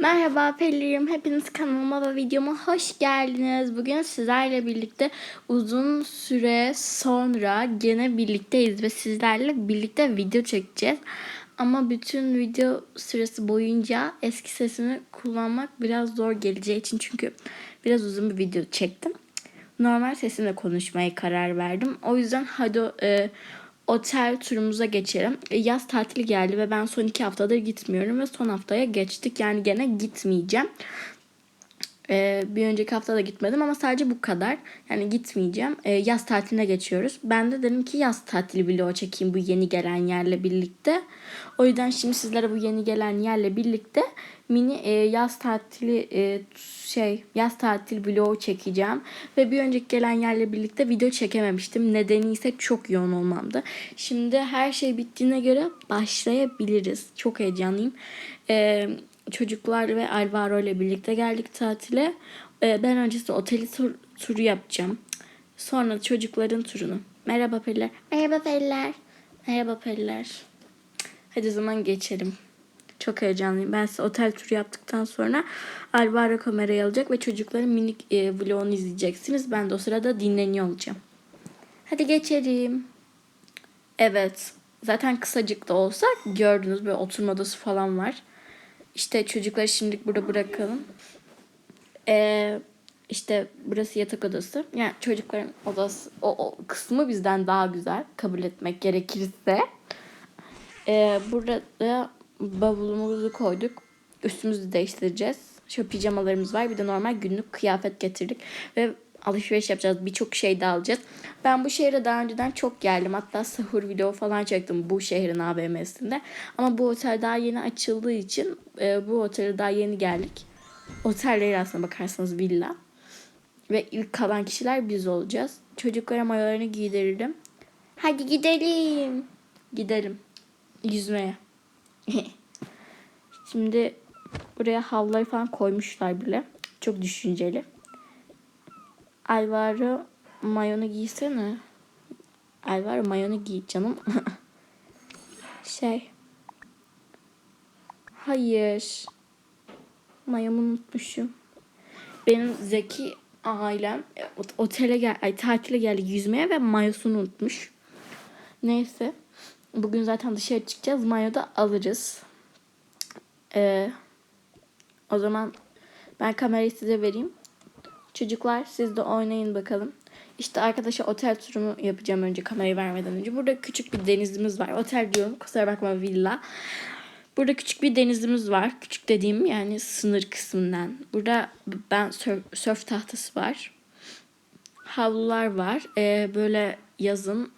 Merhaba Pelin, hepiniz kanalıma ve videoma hoş geldiniz. Bugün sizlerle birlikte uzun süre sonra gene birlikteyiz ve sizlerle birlikte video çekeceğiz. Ama bütün video süresi boyunca eski sesimi kullanmak biraz zor geleceği için çünkü biraz uzun bir video çektim. Normal sesimle konuşmaya karar verdim. O yüzden hadi e, otel turumuza geçelim. E, Yaz tatili geldi ve ben son iki haftadır gitmiyorum ve son haftaya geçtik. Yani gene gitmeyeceğim. Ee, bir önceki hafta da gitmedim ama sadece bu kadar. Yani gitmeyeceğim. Ee, yaz tatiline geçiyoruz. Ben de dedim ki yaz tatili vlogu çekeyim bu yeni gelen yerle birlikte. O yüzden şimdi sizlere bu yeni gelen yerle birlikte mini e, yaz tatili e, şey yaz tatil vlogu çekeceğim. Ve bir önceki gelen yerle birlikte video çekememiştim. Nedeni ise çok yoğun olmamdı. Şimdi her şey bittiğine göre başlayabiliriz. Çok heyecanlıyım. Eee çocuklar ve Alvaro ile birlikte geldik tatile. Ee, ben öncesinde oteli tur, turu yapacağım. Sonra çocukların turunu. Merhaba periler. Merhaba periler. Merhaba periler. Hadi o zaman geçelim. Çok heyecanlıyım. Ben size otel turu yaptıktan sonra Alvaro kamerayı alacak ve çocukların minik e, vlogunu izleyeceksiniz. Ben de o sırada dinleniyor olacağım. Hadi geçelim. Evet. Zaten kısacık da olsa gördünüz böyle oturma odası falan var. İşte çocukları şimdilik burada bırakalım. Ee, işte burası yatak odası. Yani çocukların odası o, o kısmı bizden daha güzel kabul etmek gerekirse. Ee, burada bavulumuzu koyduk. Üstümüzü değiştireceğiz. Şu pijamalarımız var. Bir de normal günlük kıyafet getirdik. Ve alışveriş yapacağız. Birçok şey de alacağız. Ben bu şehre daha önceden çok geldim. Hatta sahur video falan çektim bu şehrin AVM'sinde. Ama bu otel daha yeni açıldığı için e, bu otele daha yeni geldik. Otel değil aslında bakarsanız villa. Ve ilk kalan kişiler biz olacağız. Çocuklara mayolarını giydiririm. Hadi gidelim. Gidelim. Yüzmeye. Şimdi buraya havluları falan koymuşlar bile. Çok düşünceli. Alvaro mayonu giysene. Alvaro mayonu giy canım. şey. Hayır. Mayomu unutmuşum. Benim zeki ailem e, otele gel, ay tatile geldi yüzmeye ve mayosunu unutmuş. Neyse. Bugün zaten dışarı çıkacağız. Mayo da alırız. Ee, o zaman ben kamerayı size vereyim. Çocuklar siz de oynayın bakalım. İşte arkadaşa otel turumu yapacağım önce kamerayı vermeden önce. Burada küçük bir denizimiz var. Otel diyorum kusura bakma villa. Burada küçük bir denizimiz var. Küçük dediğim yani sınır kısmından. Burada ben sörf, tahtası var. Havlular var. Ee, böyle yazın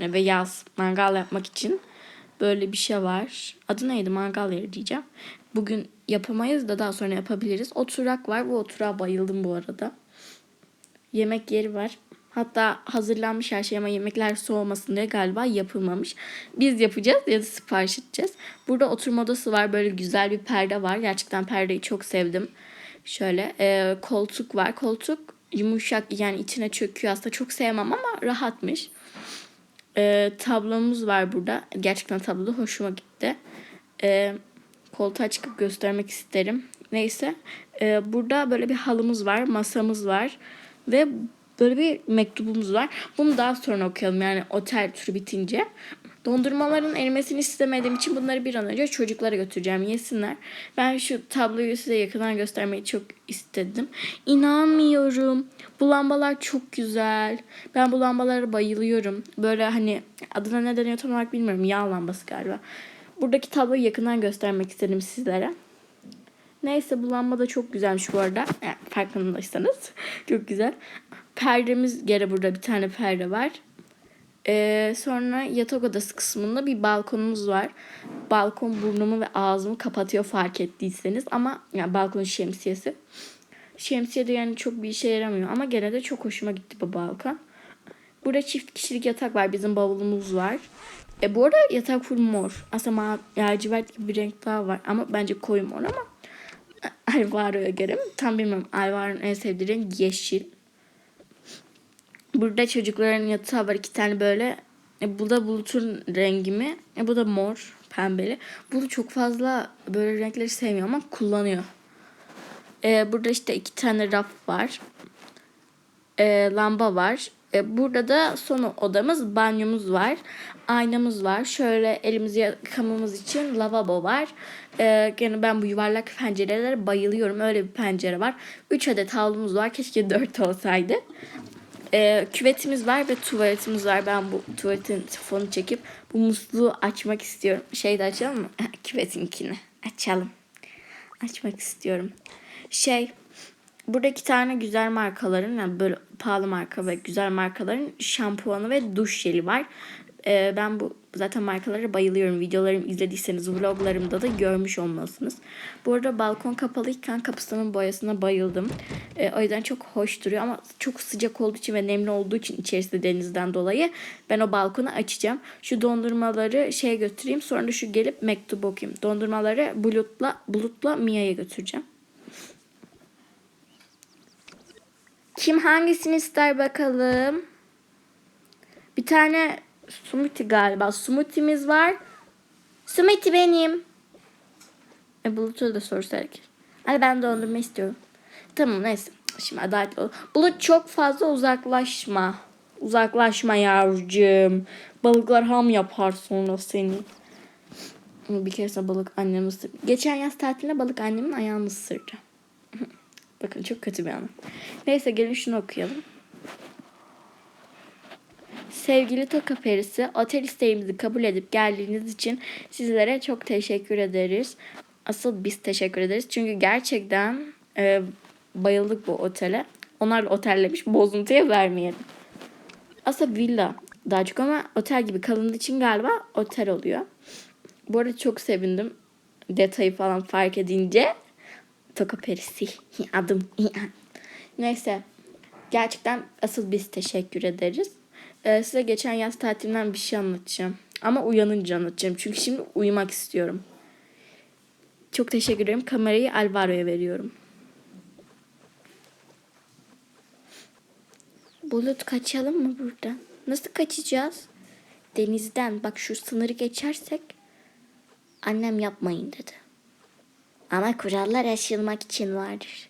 ve yaz mangal yapmak için böyle bir şey var. Adı neydi? Mangal yeri diyeceğim. Bugün yapamayız da daha sonra yapabiliriz. Oturak var. Bu oturağa bayıldım bu arada. Yemek yeri var. Hatta hazırlanmış her şey ama yemekler soğumasın diye galiba yapılmamış. Biz yapacağız ya da sipariş edeceğiz. Burada oturma odası var. Böyle güzel bir perde var. Gerçekten perdeyi çok sevdim. Şöyle e, koltuk var. Koltuk yumuşak yani içine çöküyor aslında. Çok sevmem ama rahatmış. E, tablomuz var burada. Gerçekten tablo da hoşuma gitti. E, koltuğa çıkıp göstermek isterim. Neyse. E, burada böyle bir halımız var. Masamız var. Ve böyle bir mektubumuz var. Bunu daha sonra okuyalım yani otel turu bitince. Dondurmaların erimesini istemediğim için bunları bir an önce çocuklara götüreceğim yesinler. Ben şu tabloyu size yakından göstermeyi çok istedim. İnanmıyorum. Bu lambalar çok güzel. Ben bu lambalara bayılıyorum. Böyle hani adına ne deniyor tam olarak bilmiyorum. Yağ lambası galiba. Buradaki tabloyu yakından göstermek istedim sizlere. Neyse bu lamba da çok güzelmiş bu arada. Yani farkındaysanız. çok güzel. Perdemiz gene burada bir tane perde var. Ee, sonra yatak odası kısmında bir balkonumuz var. Balkon burnumu ve ağzımı kapatıyor fark ettiyseniz. Ama yani balkon şemsiyesi. Şemsiye de yani çok bir işe yaramıyor. Ama gene de çok hoşuma gitti bu balkon. Burada çift kişilik yatak var. Bizim bavulumuz var. E bu arada yatak full mor. Aslında lacivert gibi bir renk daha var. Ama bence koyu mor ama Alvaro'ya göre mi? Tam bilmiyorum. Alvaro'nun en sevdiği renk yeşil. Burada çocukların yatağı var. iki tane böyle. E, bu da bulutun rengi mi? E, bu da mor. pembeli. Bunu çok fazla böyle renkleri sevmiyor ama kullanıyor. Ee, burada işte iki tane raf var. Ee, lamba var. Ee, burada da son odamız banyomuz var. Aynamız var. Şöyle elimizi yıkamamız için lavabo var. Ee, gene ben bu yuvarlak pencerelere bayılıyorum. Öyle bir pencere var. 3 adet havlumuz var. Keşke 4 olsaydı. Ee, küvetimiz var ve tuvaletimiz var. Ben bu tuvaletin fonu çekip bu musluğu açmak istiyorum. Şey de açalım mı? Küvetinkini. Açalım. Açmak istiyorum. Şey burada iki tane güzel markaların yani böyle pahalı marka ve güzel markaların şampuanı ve duş jeli var. Ee, ben bu zaten markalara bayılıyorum. Videolarımı izlediyseniz vloglarımda da görmüş olmalısınız. Bu arada balkon kapalıyken kapısının boyasına bayıldım. Ee, o yüzden çok hoş duruyor ama çok sıcak olduğu için ve nemli olduğu için içerisi denizden dolayı ben o balkonu açacağım. Şu dondurmaları şeye götüreyim. Sonra da şu gelip mektup okuyayım. Dondurmaları bulutla bulutla Mia'ya götüreceğim. Kim hangisini ister bakalım? Bir tane smoothie galiba. Smoothie'miz var. Smoothie benim. E Bulut'a da sorsak. Hadi ben dondurma istiyorum. Tamam neyse. Şimdi adaletli ol. Bulut çok fazla uzaklaşma. Uzaklaşma yavrucuğum. Balıklar ham yapar sonra seni. Bir keresinde balık annemi ısırdı. Geçen yaz tatilinde balık annemin ayağını ısırdı. Bakın çok kötü bir anı. Neyse gelin şunu okuyalım. Sevgili Toka Perisi, otel isteğimizi kabul edip geldiğiniz için sizlere çok teşekkür ederiz. Asıl biz teşekkür ederiz. Çünkü gerçekten e, bayıldık bu otele. Onlar da otellemiş, bozuntuya vermeyelim. Aslında villa daha çok ama otel gibi kalındığı için galiba otel oluyor. Bu arada çok sevindim. Detayı falan fark edince. Toka perisi. Adım. Neyse. Gerçekten asıl biz teşekkür ederiz. Ee, size geçen yaz tatilimden bir şey anlatacağım. Ama uyanınca anlatacağım. Çünkü şimdi uyumak istiyorum. Çok teşekkür ederim. Kamerayı Alvaro'ya veriyorum. Bulut kaçalım mı buradan? Nasıl kaçacağız? Denizden. Bak şu sınırı geçersek annem yapmayın dedi. Ama kurallar aşılmak için vardır.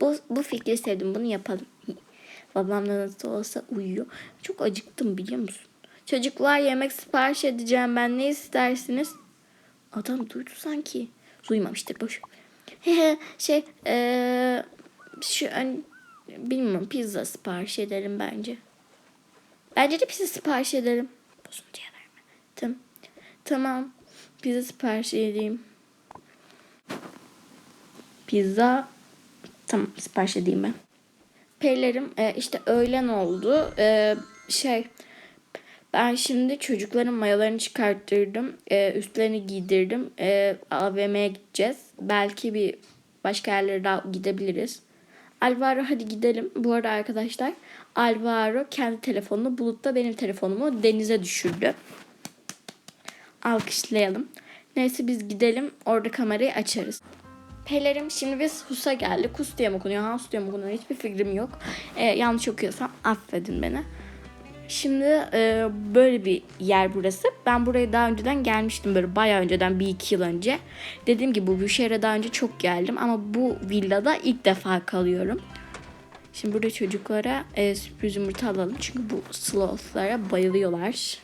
Bu, bu fikri sevdim. Bunu yapalım. Babam da nasıl olsa uyuyor. Çok acıktım biliyor musun? Çocuklar yemek sipariş edeceğim ben. Ne istersiniz? Adam duydu sanki. Duymamıştır boş. şey ee, şu an bilmiyorum pizza sipariş edelim bence. Bence de pizza sipariş edelim. Bozuntuya verme. Tamam. Tamam. Pizza sipariş edeyim. Pizza. Tamam sipariş edeyim ben. Peylerim e, işte öğlen oldu. E, şey ben şimdi çocukların mayalarını çıkarttırdım. E, üstlerini giydirdim. E, AVM'ye gideceğiz. Belki bir başka yerlere daha gidebiliriz. Alvaro hadi gidelim. Bu arada arkadaşlar Alvaro kendi telefonunu Bulut'ta benim telefonumu denize düşürdü. Alkışlayalım. Neyse biz gidelim. Orada kamerayı açarız. Pelerim şimdi biz Hus'a geldik. Hus diye mi okunuyor? Hans diye mi okunuyor? Hiçbir fikrim yok. Ee, yanlış okuyorsam affedin beni. Şimdi e, böyle bir yer burası. Ben buraya daha önceden gelmiştim böyle bayağı önceden bir iki yıl önce. Dediğim gibi bu şehre daha önce çok geldim ama bu villada ilk defa kalıyorum. Şimdi burada çocuklara e, sürpriz yumurta alalım çünkü bu slothlara bayılıyorlar.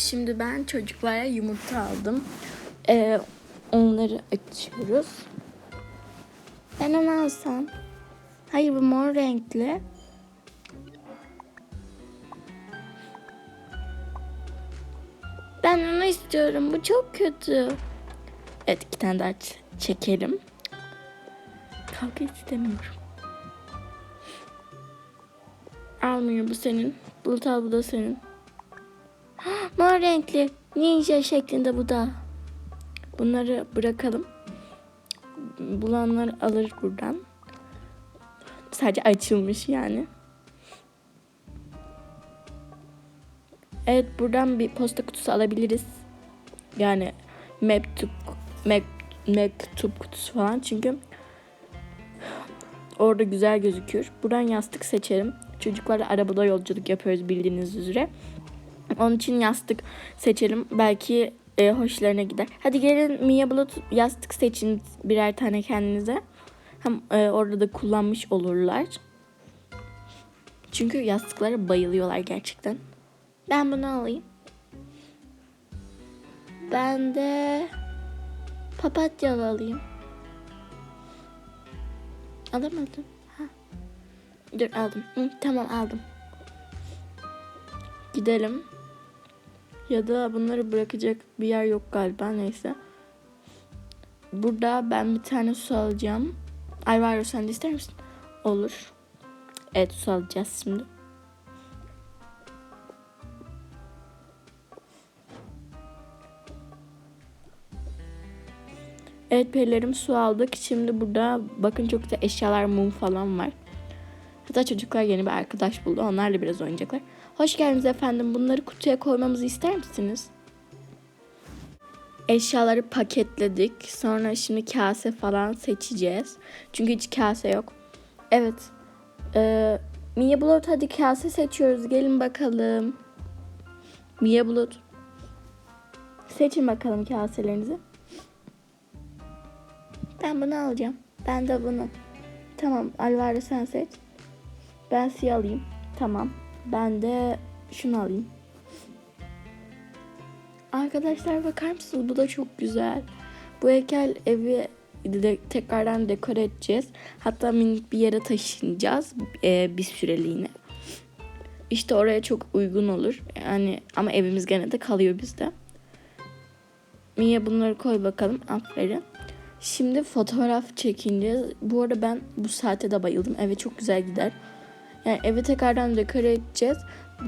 Şimdi ben çocuklara yumurta aldım. Ee, onları açıyoruz. Ben onu alsam. Hayır bu mor renkli. Ben onu istiyorum. Bu çok kötü. Evet iki tane daha çekelim. Kavga istemiyorum. Almıyor bu senin. Bulut al bu da senin. Mor renkli. Ninja şeklinde bu da. Bunları bırakalım. Bulanlar alır buradan. Sadece açılmış yani. Evet buradan bir posta kutusu alabiliriz. Yani mektup mek, mektup kutusu falan çünkü orada güzel gözüküyor. Buradan yastık seçerim. çocuklarla arabada yolculuk yapıyoruz bildiğiniz üzere. Onun için yastık seçelim. Belki e, hoşlarına gider. Hadi gelin Mia Bulut yastık seçin birer tane kendinize. Hem e, orada da kullanmış olurlar. Çünkü yastıklara bayılıyorlar gerçekten. Ben bunu alayım. Ben de papatyalı alayım. Alamadım. Ha. Dur aldım. Hı, tamam aldım. Gidelim. Ya da bunları bırakacak bir yer yok galiba neyse. Burada ben bir tane su alacağım. Alvaro sen de ister misin? Olur. Evet su alacağız şimdi. Evet perilerim su aldık. Şimdi burada bakın çok güzel eşyalar, mum falan var. Hatta çocuklar yeni bir arkadaş buldu. Onlarla biraz oynayacaklar. Hoş geldiniz efendim. Bunları kutuya koymamızı ister misiniz? Eşyaları paketledik. Sonra şimdi kase falan seçeceğiz. Çünkü hiç kase yok. Evet. Ee, Mia Bulut hadi kase seçiyoruz. Gelin bakalım. Mia Bulut. Seçin bakalım kaselerinizi. Ben bunu alacağım. Ben de bunu. Tamam Alvaro sen seç. Ben siyah alayım. Tamam. Ben de şunu alayım. Arkadaşlar bakar mısınız? Bu da çok güzel. Bu heykel evi de tekrardan dekore edeceğiz. Hatta minik bir yere taşınacağız e, bir süreliğine. İşte oraya çok uygun olur. Yani ama evimiz gene de kalıyor bizde. Mia bunları koy bakalım. Aferin. Şimdi fotoğraf çekince bu arada ben bu saate de bayıldım. Evet çok güzel gider. Yani evi tekrardan dekore edeceğiz.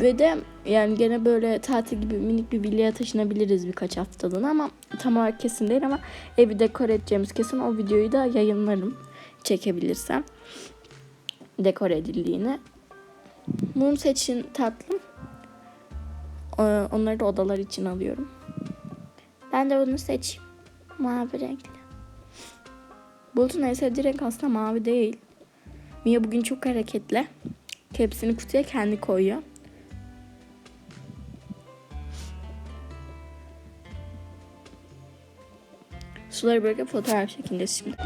Ve de yani gene böyle tatil gibi minik bir villaya taşınabiliriz birkaç haftalığına ama tam olarak kesin değil ama evi dekore edeceğimiz kesin o videoyu da yayınlarım çekebilirsem dekore edildiğini. Mum seçin tatlım. Ee, Onları da odalar için alıyorum. Ben de bunu seçeyim. Mavi renkli. Bulut'un en sevdiği renk aslında mavi değil. Mia bugün çok hareketli. Hepsini kutuya kendi koyuyor. Suları bırakıp fotoğraf çekeceğiz şimdi.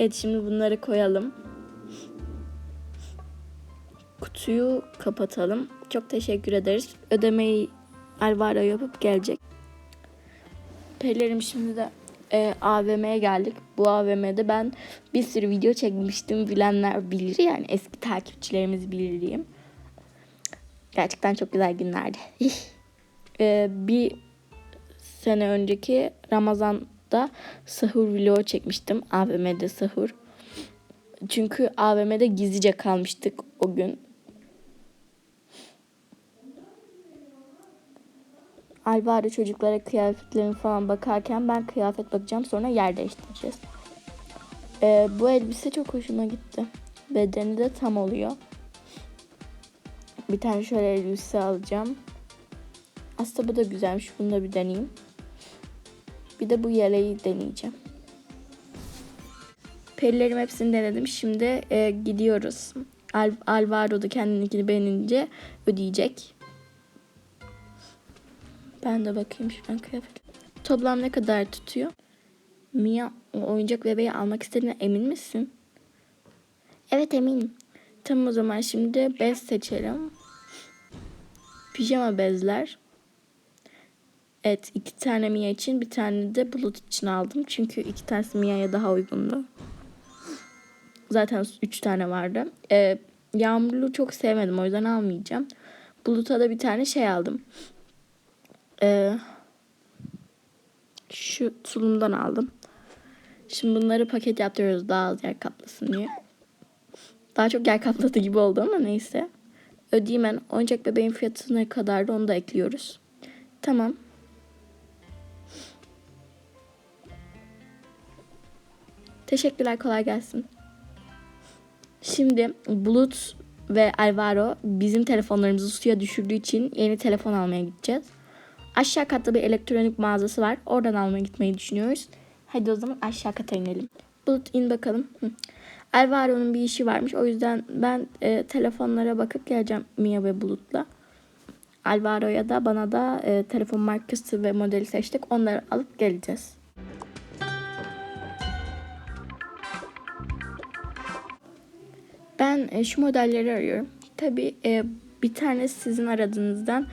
Evet şimdi bunları koyalım. Kutuyu kapatalım. Çok teşekkür ederiz. Ödemeyi Alvaro yapıp gelecek. Pelerim şimdi de e, AVM'ye geldik. Bu AVM'de ben bir sürü video çekmiştim. Bilenler bilir yani eski takipçilerimiz bilir diyeyim. Gerçekten çok güzel günlerdi. e, bir sene önceki Ramazan'da sahur vlogu çekmiştim. AVM'de sahur. Çünkü AVM'de gizlice kalmıştık o gün. Alvaro çocuklara kıyafetlerini falan bakarken ben kıyafet bakacağım sonra yer değiştireceğiz. Ee, bu elbise çok hoşuma gitti. Bedeni de tam oluyor. Bir tane şöyle elbise alacağım. Aslında bu da güzelmiş. Bunu da bir deneyeyim. Bir de bu yeleği deneyeceğim. Perilerim hepsini denedim. Şimdi e, gidiyoruz. Al Alvaro da kendininkini beğenince ödeyecek. Ben de bakayım şuradan kıyafet. Toplam ne kadar tutuyor? Mia oyuncak bebeği almak istediğine emin misin? Evet eminim. Tamam o zaman şimdi bez seçelim. Pijama bezler. Evet iki tane Mia için bir tane de Bulut için aldım. Çünkü iki tanesi Mia'ya daha uygundu. Zaten üç tane vardı. Ee, yağmurlu çok sevmedim o yüzden almayacağım. Bulut'a da bir tane şey aldım. Ee, şu tulumdan aldım. Şimdi bunları paket yaptırıyoruz daha az yer kaplasın diye. Daha çok yer kapladı gibi oldu ama neyse. Ödeyemen oyuncak bebeğin fiyatı ne kadardı onu da ekliyoruz. Tamam. Teşekkürler kolay gelsin. Şimdi Bulut ve Alvaro bizim telefonlarımızı suya düşürdüğü için yeni telefon almaya gideceğiz. Aşağı katta bir elektronik mağazası var. Oradan almaya gitmeyi düşünüyoruz. Hadi o zaman aşağı kata inelim. Bulut in bakalım. Alvaro'nun bir işi varmış. O yüzden ben e, telefonlara bakıp geleceğim Mia ve Bulut'la. Alvaro'ya da bana da e, telefon markası ve modeli seçtik. Onları alıp geleceğiz. Ben e, şu modelleri arıyorum. Tabii e, bir tanesi sizin aradığınızdan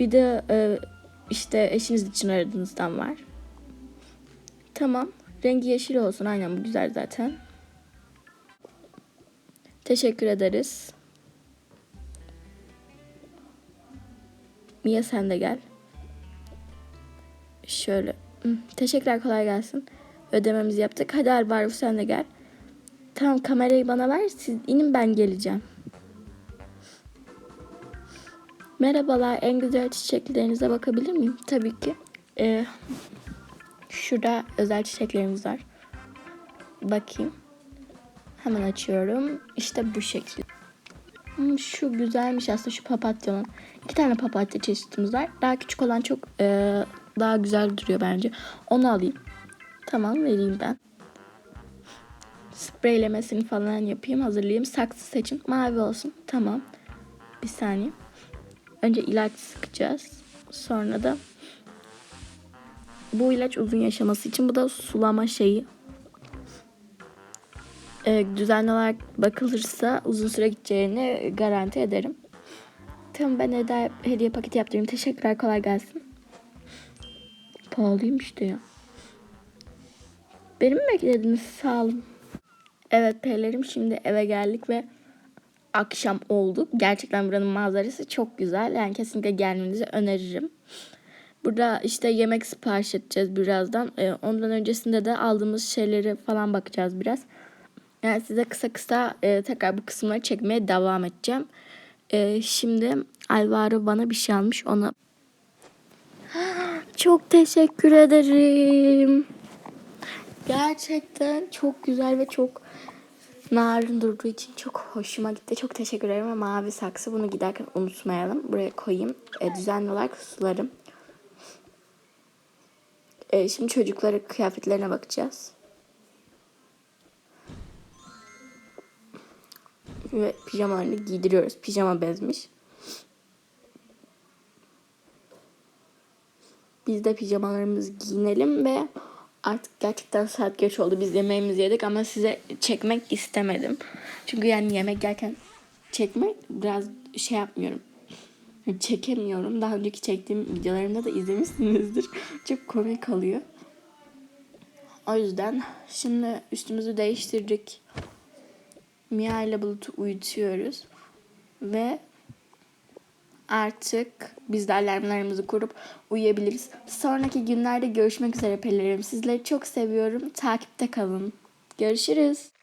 bir de e, işte eşiniz için aradığınızdan var. Tamam. Rengi yeşil olsun. Aynen bu güzel zaten. Teşekkür ederiz. Mia sen de gel. Şöyle. Teşekkürler kolay gelsin. Ödememizi yaptık. Hadi Alvaro sen de gel. Tamam kamerayı bana ver. Siz inin ben geleceğim. Merhabalar. En güzel çiçeklerinize bakabilir miyim? Tabii ki. Ee, şurada özel çiçeklerimiz var. Bakayım. Hemen açıyorum. İşte bu şekil. Hmm, şu güzelmiş aslında şu papatyanın. İki tane papatya çeşitimiz var. Daha küçük olan çok e, daha güzel duruyor bence. Onu alayım. Tamam vereyim ben. Spreylemesini falan yapayım. Hazırlayayım. Saksı seçin. Mavi olsun. Tamam. Bir saniye. Önce ilaç sıkacağız. Sonra da bu ilaç uzun yaşaması için bu da sulama şeyi. Ee, düzenli olarak bakılırsa uzun süre gideceğini garanti ederim. Tamam ben hediye, hediye paketi yaptırayım. Teşekkürler kolay gelsin. Pahalıymış da ya. Benim mi beklediniz? Sağ olun. Evet peylerim şimdi eve geldik ve akşam oldu. Gerçekten buranın manzarası çok güzel. Yani kesinlikle gelmenizi öneririm. Burada işte yemek sipariş edeceğiz birazdan. Ee, ondan öncesinde de aldığımız şeyleri falan bakacağız biraz. Yani size kısa kısa e, tekrar bu kısımları çekmeye devam edeceğim. E, şimdi Alvaro bana bir şey almış. Ona çok teşekkür ederim. Gerçekten çok güzel ve çok narin durduğu için çok hoşuma gitti. Çok teşekkür ederim ve mavi saksı bunu giderken unutmayalım. Buraya koyayım. E, düzenli olarak sularım. E, şimdi çocuklara kıyafetlerine bakacağız. Ve pijamalarını giydiriyoruz. Pijama bezmiş. Biz de pijamalarımızı giyinelim ve artık gerçekten saat geç oldu. Biz yemeğimizi yedik ama size çekmek istemedim. Çünkü yani yemek yerken çekmek biraz şey yapmıyorum. Çekemiyorum. Daha önceki çektiğim videolarımda da izlemişsinizdir. Çok komik oluyor. O yüzden şimdi üstümüzü değiştirdik. Mia ile Bulut'u uyutuyoruz. Ve artık biz de alarmlarımızı kurup uyuyabiliriz. Sonraki günlerde görüşmek üzere pelerim. Sizleri çok seviyorum. Takipte kalın. Görüşürüz.